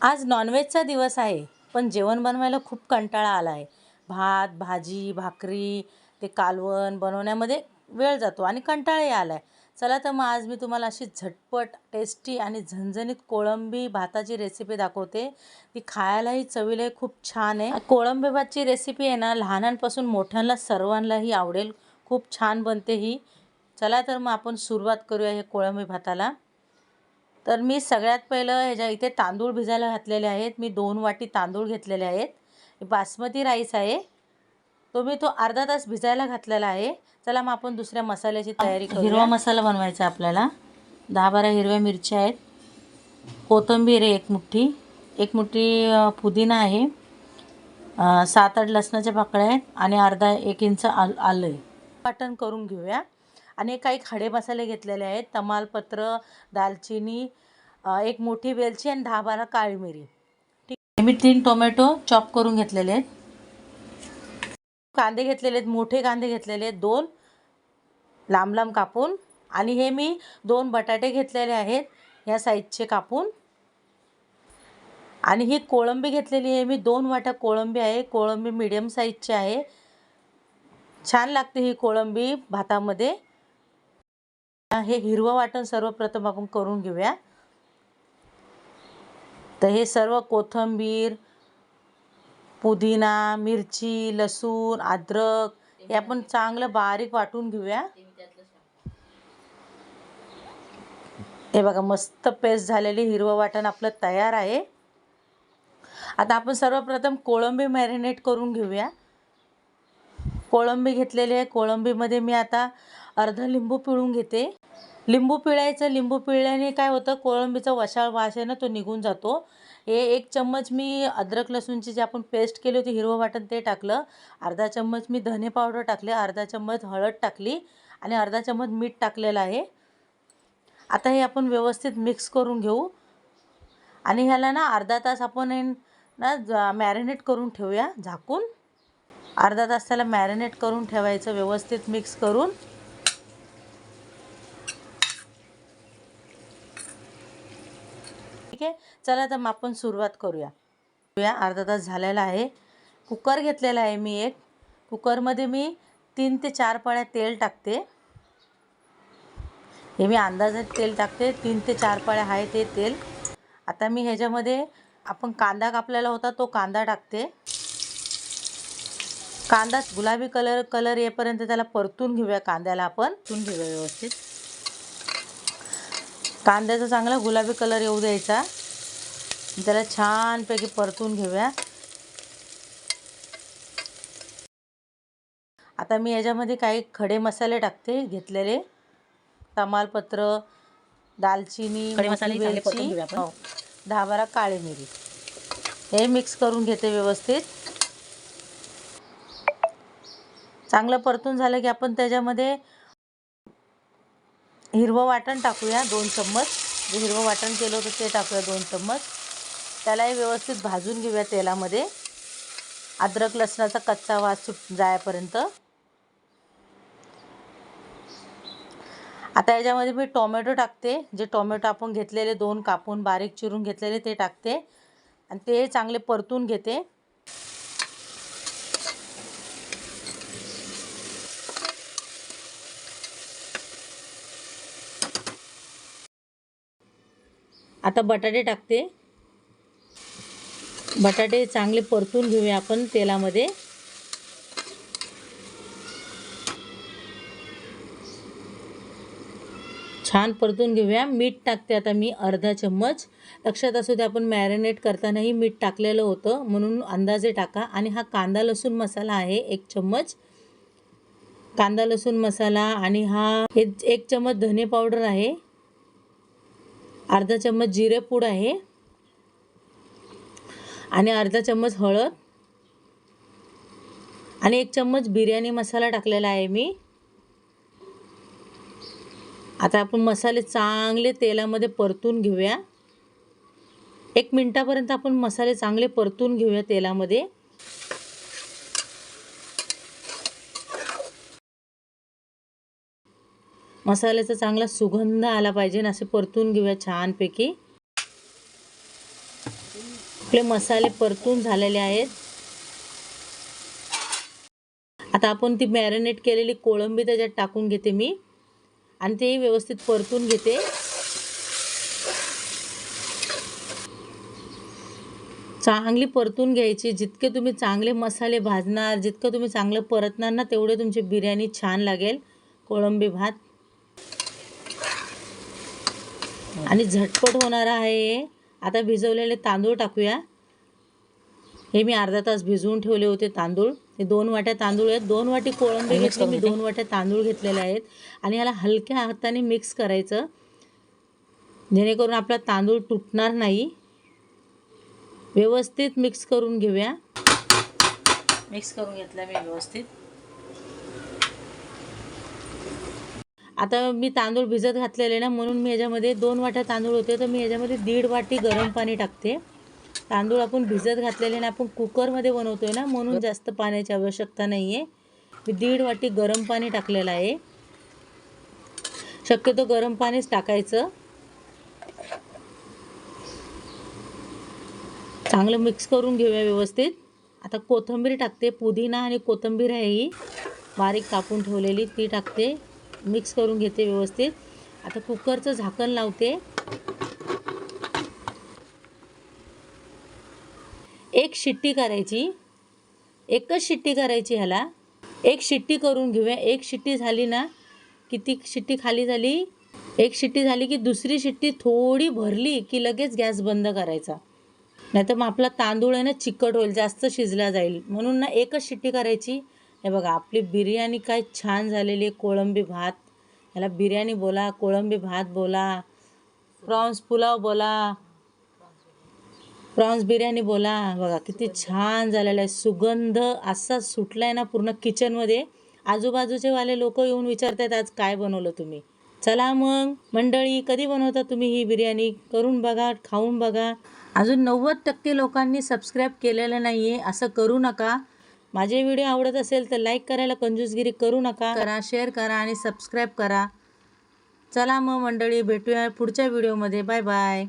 आज नॉनव्हेजचा दिवस आहे पण जेवण बनवायला खूप कंटाळा आला आहे भात भाजी भाकरी ते कालवण बनवण्यामध्ये वेळ जातो आणि कंटाळाही आला आहे चला तर मग आज मी तुम्हाला अशी झटपट टेस्टी आणि झणझणीत कोळंबी भाताची रेसिपी दाखवते. ती खायलाही चवीलाही खूप छान आहे. कोळंबी भातची रेसिपी आहे ना लहानांपासून मोठ्यांना सर्वांनाही आवडेल. खूप छान बनते ही. चला तर मग आपण सुरुवात करूया हे कोळंबी भाताला. तर मी सगळ्यात पहिलं ह्याच्या इथे तांदूळ भिजायला घातलेले आहेत. मी दोन वाटी तांदूळ घेतलेले आहेत. बासमती राईस आहे. तो मी तो अर्धा तास भिजायला घातलेला आहे. चला मग आपण दुसऱ्या मसाल्याची तयारी करू हिरवा मसाला बनवायचा आपल्याला. दहा बारा हिरव्या मिरच्या आहेत. कोथिंबीर आहे एक मुठ्ठी. एक मुठ्ठी पुदिना आहे. सात आठ लसणाच्या पाकळ्या आहेत आणि अर्धा एक इंच आल आलं आहे. वाटण करून घेऊया. आणि काही खडे मसाले घेतलेले आहेत. तमालपत्र दालचिनी एक मोठी वेलची आणि दहा बारा काळी मिरी. ठीक आहे. मी तीन टोमॅटो चॉप करून घेतलेले आहेत. कांदे घेतलेले आहेत. मोठे कांदे घेतलेले आहेत. दोन. लांब लांब कापून. आणि हे मी दोन बटाटे घेतलेले आहेत. ह्या साईजचे कापून. आणि ही कोळंबी घेतलेली आहे मी. दोन वाट्या कोळंबी आहे. कोळंबी मिडियम साईजची आहे. छान लागते ही कोळंबी भातामध्ये. हे हिरवं वाटण सर्वप्रथम आपण करून घेऊया. तर हे सर्व कोथिंबीर पुदिना मिरची लसूण अद्रक हे आपण चांगलं बारीक वाटून घेऊया. हे बघा मस्त पेस्ट झालेली हिरवं वाटण आपलं तयार आहे. आता आपण सर्वप्रथम कोळंबी मॅरिनेट करून घेऊया. कोळंबी घेतलेली आहे. कोळंबीमध्ये मी आता अर्ध लिंबू पिळून घेते. लिंबू पिळायचं लिंबू पिळल्याने काय होतं कोळंबीचा वशाळ वास आहे ना तो निघून जातो. हे एक चम्मच मी अद्रक लसूणची जी आपण पेस्ट केली होती हिरवं वाटण ते टाकलं. अर्धा चम्मच मी धने पावडर टाकले अर्धा चम्मच हळद टाकली आणि अर्धा चम्मच मीठ टाकलेलं आहे. आता हे आपण व्यवस्थित मिक्स करून घेऊ. आणि ह्याला ना अर्धा तास आपण ना मॅरिनेट करून ठेवूया झाकून. अर्धा तास त्याला मॅरिनेट करून ठेवायचं व्यवस्थित मिक्स करून. ठीक आहे? चला तर मग आपण सुरुवात करूया. करूया अर्धा तास झालेला आहे. कुकर घेतलेला आहे मी एक. कुकरमध्ये मी तीन ते चार पळ्या तेल टाकते. हे मी अंदाजात तेल टाकते. तीन ते चार पळ्या आहे ते तेल. आता मी ह्याच्यामध्ये आपण कांदा कापलेला होता तो कांदा टाकते. कांदा गुलाबी कलर कलर येईपर्यंत त्याला परतून घेऊया कांद्याला आपण. परतून घेऊया व्यवस्थित. कांद्याचा चांगला गुलाबी कलर येऊ द्यायचा. त्याला छानपैकी परतून घेऊया. आता मी याच्यामध्ये काही खडे मसाले टाकते घेतलेले. तमालपत्र दालचिनी खडे मसाले वेलची. हो, दहा बारा काळी मिरी. हे मिक्स करून घेते व्यवस्थित. चांगलं परतून झालं की आपण त्याच्यामध्ये हिरवं वाटण टाकूया दोन चम्मच. जे हिरवं वाटण केलं होतं ते टाकूया दोन चम्मच. त्यालाही व्यवस्थित भाजून घेऊया तेलामध्ये. अद्रक लसणाचा कच्चा वास सुट जायपर्यंत. आता याच्यामध्ये मी टोमॅटो टाकते. जे टोमॅटो आपण घेतलेले दोन कापून बारीक चिरून घेतलेले ते टाकते. आणि ते चांगले परतून घेते. आता बटाटे टाकते. बटाटे चांगले परतून घेऊया आपण तेलामध्ये. छान परतून घेऊया. मीठ टाकते आता मी अर्धा चम्मच. लक्षात असू दे आपण मॅरिनेट करतानाही मीठ टाकलेलं होतं म्हणून अंदाजे टाका. आणि हा कांदा लसूण मसाला आहे एक चम्मच. कांदा लसूण मसाला आणि हा हे एक चम्मच धने पावडर आहे. अर्धा चम्मच जिरे पूड आहे. आणि अर्धा चम्मच हळद. आणि एक चम्मच बिर्याणी मसाला टाकलेला आहे मी. आता आपण मसाले चांगले तेलामध्ये परतून घेऊया. एक मिनटापर्यंत आपण मसाले चांगले परतून घेऊया तेलामध्ये. मसाल्याचा चांगला सुगंध आला पाहिजे असे परतून घेऊया छानपैकी. आपले मसाले परतून झालेले आहेत. आता आपण ती मॅरिनेट केलेली कोळंबी त्याच्यात टाकून घेते मी. आणि तेही व्यवस्थित परतून घेते. चांगली परतून घ्यायची. जितके तुम्ही चांगले मसाले भाजणार जितकं तुम्ही चांगलं परतणार ना तेवढे तुमची बिर्याणी छान लागेल. कोळंबी भात. आणि झटपट होणार आहे. आता भिजवलेले तांदूळ टाकूया. हे मी अर्धा तास भिजवून ठेवले होते तांदूळ. हे दोन वाट्या तांदूळ आहेत. दोन वाटी कोळंबी घेतली. मी दोन वाट्या तांदूळ घेतलेले आहेत. आणि याला हलक्या हाताने मिक्स करायचं. जेणेकरून आपला तांदूळ तुटणार नाही. व्यवस्थित मिक्स करून घेऊया. मिक्स करून घेतला मी व्यवस्थित. आता मी तांदूळ भिजत घातलेले ना म्हणून मी याच्यामध्ये दोन वाट्या तांदूळ होते तर मी याच्यामध्ये दीड वाटी गरम पाणी टाकते. तांदूळ आपण भिजत घातलेले ना आपण कुकरमध्ये बनवतोय ना म्हणून जास्त पाण्याची आवश्यकता नाही आहे मी दीड वाटी गरम पाणी टाकलेलं आहे. शक्यतो गरम पाणीच टाकायचं. चांगलं मिक्स करून घेऊया व्यवस्थित. आता कोथिंबीर टाकते पुदिना आणि कोथिंबीर आहे ही. बारीक कापून ठेवलेली ती टाकते. मिक्स करून घेते व्यवस्थित. आता कुकरचं झाकण लावते. एक शिट्टी करायची. एकच शिट्टी करायची ह्याला. एक शिट्टी करून घेऊया. एक शिट्टी झाली ना किती शिट्टी खाली झाली? एक शिट्टी झाली की दुसरी शिट्टी थोडी भरली की लगेच गॅस बंद करायचा. नाहीतर मग आपला तांदूळ आहे ना चिकट होईल जास्त शिजला जाईल. म्हणून ना एकच शिट्टी करायची. हे बघा आपली बिर्याणी काय छान झालेली आहे कोळंबी भात. ह्याला बिर्याणी बोला कोळंबी भात बोला प्रॉन्स पुलाव बोला प्रॉन्स बिर्याणी बोला. बघा किती छान झालेला आहे. सुगंध असा सुटला आहे ना पूर्ण किचनमध्ये आजूबाजूचे वाले लोक येऊन विचारतात आज काय बनवलं तुम्ही? चला मग मंडळी कधी बनवता तुम्ही ही बिर्याणी? करून बघा खाऊन बघा. अजून नव्वद टक्के लोकांनी सबस्क्राईब केलेलं नाही आहे असं करू नका. माझे व्हिडिओ आवडत असेल तर लाईक करायला कंजूसगिरी करू नका. करा शेअर करा आणि सबस्क्राईब करा. चला मग मंडळी भेटूया पुढच्या व्हिडिओमध्ये बाय बाय